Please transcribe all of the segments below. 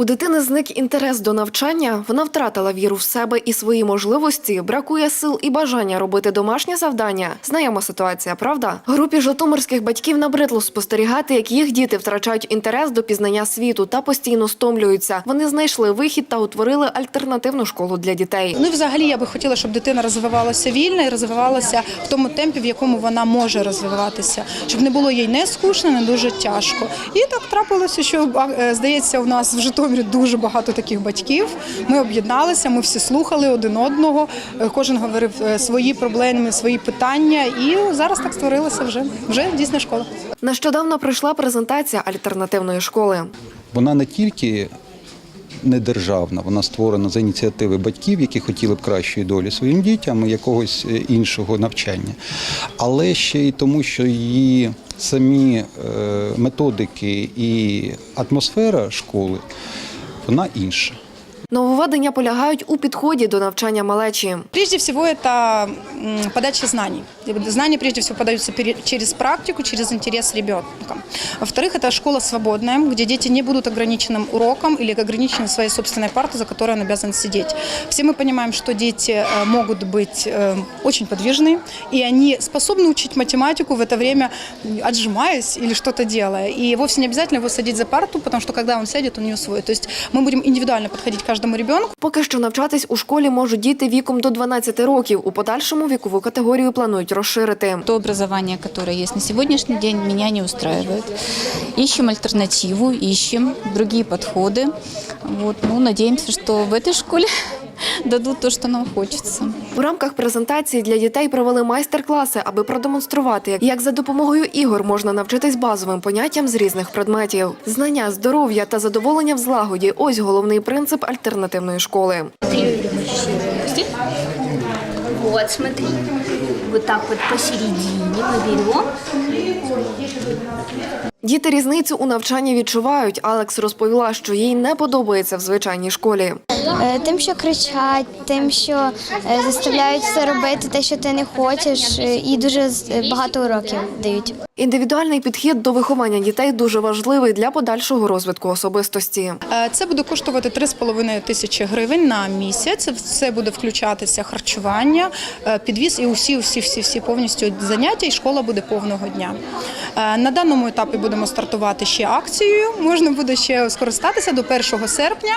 У дитини зник інтерес до навчання, вона втратила віру в себе і свої можливості, бракує сил і бажання робити домашнє завдання. Знайома ситуація, правда? Групі житомирських батьків набридло спостерігати, як їх діти втрачають інтерес до пізнання світу та постійно стомлюються. Вони знайшли вихід та утворили альтернативну школу для дітей. Ну, взагалі, я би хотіла, щоб дитина розвивалася вільно і розвивалася в тому темпі, в якому вона може розвиватися, щоб не було їй не скучно, не дуже тяжко. І так трапилося, що е, здається, у нас в Житомирі дуже багато таких батьків. Ми об'єдналися, ми всі слухали один одного. е, Кожен говорив е, свої проблеми, свої питання. І зараз так створилася вже вже дійсна школа. Нещодавно пройшла презентація альтернативної школи. Вона не тільки не державна, вона створена за ініціативи батьків, які хотіли б кращої долі своїм дітям і якогось е, іншого навчання, але ще й тому, що її самі е, методики і атмосфера школи вона інша. Нововведення полягають у підході до навчання малечі. Прежде всего, это м, подача знаний. Знания, прежде всего, подаются пере- через практику, через интерес ребенка. Во-вторых, это школа свободная, где дети не будут ограниченным уроком или ограничены своей собственной партой, за которой он обязан сидеть. Все мы понимаем, что дети э, могут быть э, очень подвижны, и они способны учить математику в это время, м, отжимаясь или что-то делая. И вовсе не обязательно его садить за парту, потому что когда он сядет, он не усвоит. То есть мы будем индивидуально подходить к каждому ребенку. Поки що навчатись у школі можуть діти віком до 12 років. У подальшому вікову категорію планують розширити. То образування, яке є на сьогоднішній день, мене не устраивает. Ищем альтернативу, ищем другие подходы. Вот, ну, надеемся, что в этой школе дадут то, что нам хочется. У рамках презентації для дітей провели майстер-класи, аби продемонструвати, як за допомогою ігор можна навчитись базовим поняттям з різних предметів. Знання, здоров'я та задоволення в злагоді ось головний принцип альтернативної школи. Вот, смотри. Вот так вот посередине мы берем. Діти різницю у навчанні відчувають. Алекс розповіла, що їй не подобається в звичайній школі. Е, Тим, що кричать, тим, що е, заставляють все робити, те, що ти не хочеш, е, і дуже з- багато уроків дають. Індивідуальний підхід до виховання дітей дуже важливий для подальшого розвитку особистості. Це буде коштувати 3,5 тисячі гривень на місяць. Це буде включатися харчування, підвіз і усі, всі, всі, всі повністю заняття, і школа буде повного дня. На даному етапі будемо стартувати ще акцією. Можна буде ще скористатися до 1 серпня.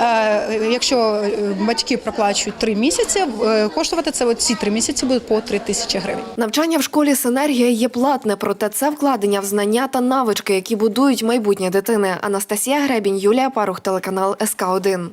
Е, Якщо е, батьки проплачують 3 місяці, е, коштувати це от ці 3 місяці буде по 3 тисячі гривень. Навчання в школі Синергія є платне, проте це вкладення в знання та навички, які будують майбутнє дитини. Анастасія Гребінь, Юлія Парух, телеканал СК 1